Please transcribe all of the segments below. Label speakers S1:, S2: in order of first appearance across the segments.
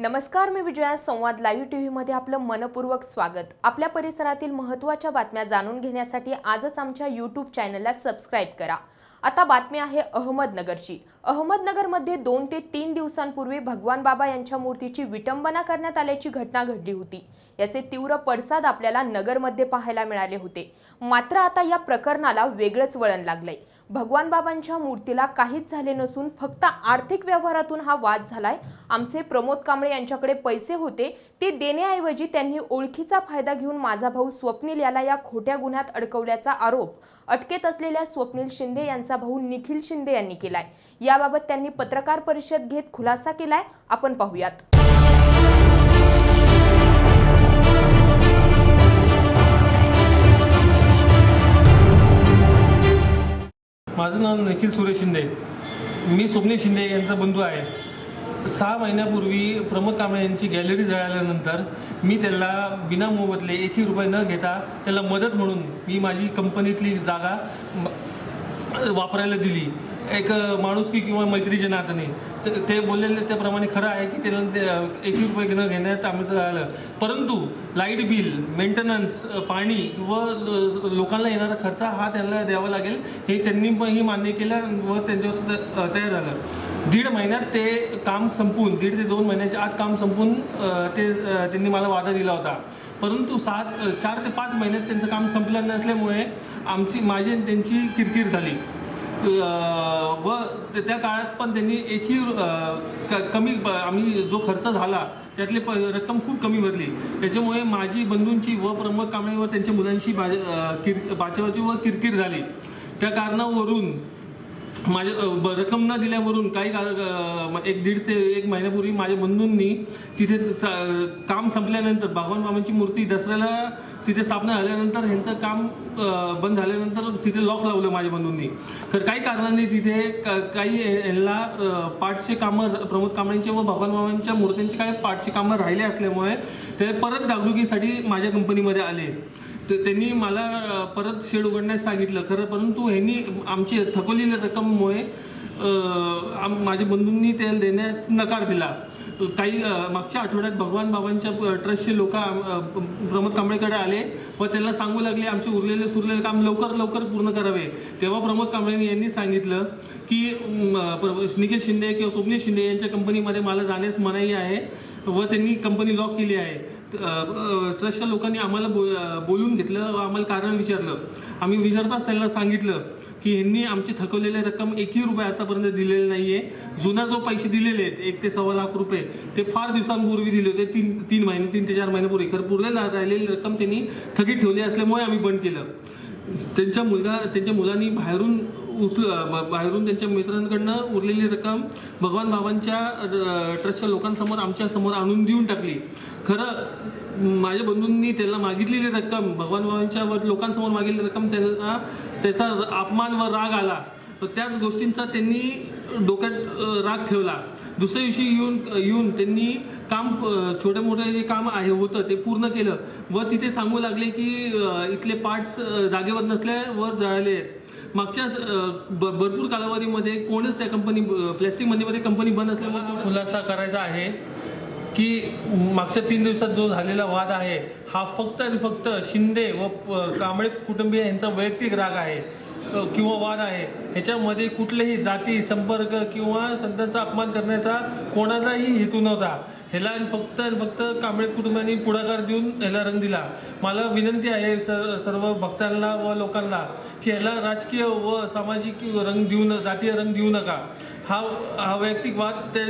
S1: नमस्कार मी विजया. संवाद लाईव्ह टीव्हीमध्ये आपलं मनपूर्वक स्वागत. आपल्या परिसरातील महत्त्वाच्या बातम्या जाणून घेण्यासाठी आजच आमच्या यूट्यूब चॅनलला सबस्क्राईब करा. आता बातमी आहे अहमदनगरची. अहमदनगरमध्ये दोन ते तीन दिवसांपूर्वी भगवान बाबा यांच्या मूर्तीची विटंबना करण्यात आल्याची घटना घडली होती. याचे तीव्र पडसाद आपल्याला नगरमध्ये पाहायला मिळाले होते. मात्र आता या प्रकरणाला वेगळंच वळण लागलंय. भगवान बाबांच्या मूर्तीला काहीच झाले नसून फक्त आर्थिक व्यवहारातून हा वाद झालाय. आमचे प्रमोद कांबळे यांच्याकडे पैसे होते ते देण्याऐवजी त्यांनी ओळखीचा फायदा घेऊन माझा भाऊ स्वप्नील याला या खोट्या गुन्ह्यात अडकवल्याचा आरोप अटकेत असलेल्या स्वप्नील शिंदे यांचा भाऊ निखिल शिंदे यांनी केलाय. याबाबत त्यांनी पत्रकार परिषद घेत खुलासा केलाय. आपण पाहूयात.
S2: माझं नाव निखिल सुरेश शिंदे. मी स्वप्नील शिंदे यांचा बंधू आहे. सहा महिन्यापूर्वी प्रमोद कांबळे यांची गॅलरी जळाल्यानंतर मी त्याला बिना मोबदले एकही रुपये न घेता त्याला मदत म्हणून मी माझी कंपनीतली जागा वापरायला दिली. एक माणुसकी किंवा मैत्रीच्या नात्याने तर ते बोललेले त्याप्रमाणे खरं आहे की त्याला ते एकही रुपये न घेण्यात आम्ही आलं परंतु लाइट बिल मेंटेनन्स पाणी व ल- लोकांना येणारा खर्च हा त्यांना द्यावा लागेल. हे त्यांनी पण ही मान्य केलं व त्यांच्यावर त- तयार झालं. दीड महिन्यात ते काम संपून दीड ते दोन महिन्याच्या आत काम संपून ते त्यांनी मला वादा दिला होता. परंतु सात चार ते पाच महिन्यात त्यांचं काम संपलं नसल्यामुळे आमची माझी आणि त्यांची किरकिर झाली. व त्या काळात पण त्यांनी एकही क- कमी आम्ही जो खर्च झाला त्यातली प रक्कम खूप कमी भरली. त्याच्यामुळे माझी बंधूंची व प्रमोद कांबळे व त्यांच्या मुलांशी बाज किर बाचवाची व किरकिर झाली. त्या कारणावरून माझ्या ब- रक्कम न दिल्यावरून काही काळ एक दीड ते एक महिन्यापूर्वी माझ्या बंधूंनी तिथे चा- काम संपल्यानंतर भगवान बाबांची मूर्ती दसऱ्याला तिथे स्थापना झाल्यानंतर ह्यांचं काम बंद झाल्यानंतर तिथे लॉक लावलं माझ्या बंधूंनी. तर काही कारणांनी तिथे काही ह्यांना पाठचे पार्टचे कामं प्रमोद कांबळेंचे व भगवान बाबांच्या मूर्त्यांचे काही पाठचे कामं राहिले असल्यामुळे ते परत डागडुकीसाठी माझ्या कंपनीमध्ये आले. त्यांनी मला परत शेड उघडण्यास सांगितलं. खरं परंतु ह्यांनी आमची थकवलेल्या रक्कममुळे आम- माझ्या बंधूंनी ते देण्यास नकार दिला. काही मागच्या आठवड्यात भगवान बाबांच्या ट्रस्टचे लोक प्रमोद कांबळेकडे आले व त्यांना सांगू लागले आमचे उरलेले सुरलेले काम लवकर लवकर पूर्ण करावे. तेव्हा प्रमोद कांबळे यांनी सांगितलं की निखिल शिंदे किंवा स्वप्नील शिंदे यांच्या कंपनीमध्ये मला जाण्यास मनाई आहे व त्यांनी कंपनी लॉक केली आहे. ट्रस्टच्या लोकांनी आम्हाला बो बोलून घेतलं व आम्हाला कारण विचारलं. आम्ही विचारताच त्यांना सांगितलं की ह्यांनी आमची थकवलेली रक्कम एकही रुपये आतापर्यंत दिलेली नाही आहे जुना जो पैसे दिलेले आहेत एक ते सव्वा लाख रुपये ते फार दिवसांपूर्वी दिले होते. तीन तीन महिने तीन ते चार महिन्यापूर्वी. खरं पूर्ण राहिलेली रक्कम त्यांनी थकीत ठेवली असल्यामुळे आम्ही बंद केलं. त्यांच्या मुलगा त्यांच्या मुलांनी बाहेरून उचल बाहेरून त्यांच्या मित्रांकडनं उरलेली रक्कम भगवान बाबांच्या अ, ट्रस्टच्या लोकांसमोर आमच्यासमोर आणून देऊन टाकली. खरं माझ्या बंधूंनी त्याला मागितलेली रक्कम भगवान बाबांच्या व लोकांसमोर मागितलेली रक्कम त्यांना त्याचा अपमान व राग आला. व त्याच गोष्टींचा त्यांनी डोक्यात राग ठेवला. दुसऱ्या दिवशी येऊन येऊन त्यांनी काम छोटे मोठे जे काम आहे होतं ते पूर्ण केलं. व तिथे सांगू लागले की इथले पार्ट्स जागेवर नसल्यावर जळाले आहेत. मागच्या ब- भरपूर कालावधीमध्ये कोणच त्या कंपनी प्लॅस्टिक मंदीमध्ये कंपनी बंद असल्यामुळे तो खुलासा करायचा आहे की मागच्या तीन दिवसात जो झालेला वाद आहे हा फक्त आणि फक्त शिंदे व कांबळे कुटुंबीय यांचा वैयक्तिक राग आहे. किंवा वाद आहे ह्याच्यामध्ये कुठलेही जाती संपर्क किंवा संतांचा अपमान करण्याचा कोणालाही हेतू नव्हता. ह्याला फक्त फक्त कांबळे कुटुंबाने पुढाकार देऊन ह्याला रंग दिला. मला विनंती आहे सर सर्व भक्तांना व लोकांना की ह्याला राजकीय व सामाजिक रंग देऊ न जातीय रंग देऊ नका. हा हा वैयक्तिक वाद ते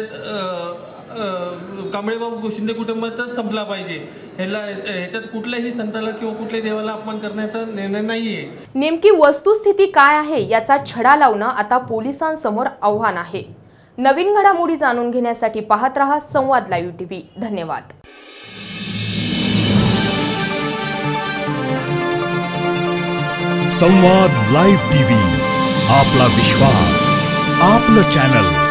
S2: कांबळेबाबू शिंदे कुटुंबातच संपला पाहिजे. ह्याला ह्याच्यात कुठल्याही संताला किंवा कुठल्याही देवाला अपमान करण्याचा निर्णय नाही आहे
S1: नेमकी वस्तुस्थिती काय आहे याचा छडा लावणं आता पोलिसांसमोर आव्हान आहे. नवीन घडामोडी जाणून घेण्यासाठी पाहत रहा संवाद लाईव्ह टीव्ही. धन्यवाद.
S3: संवाद लाईव्ह टीव्ही आपला विश्वास आपलं चॅनल.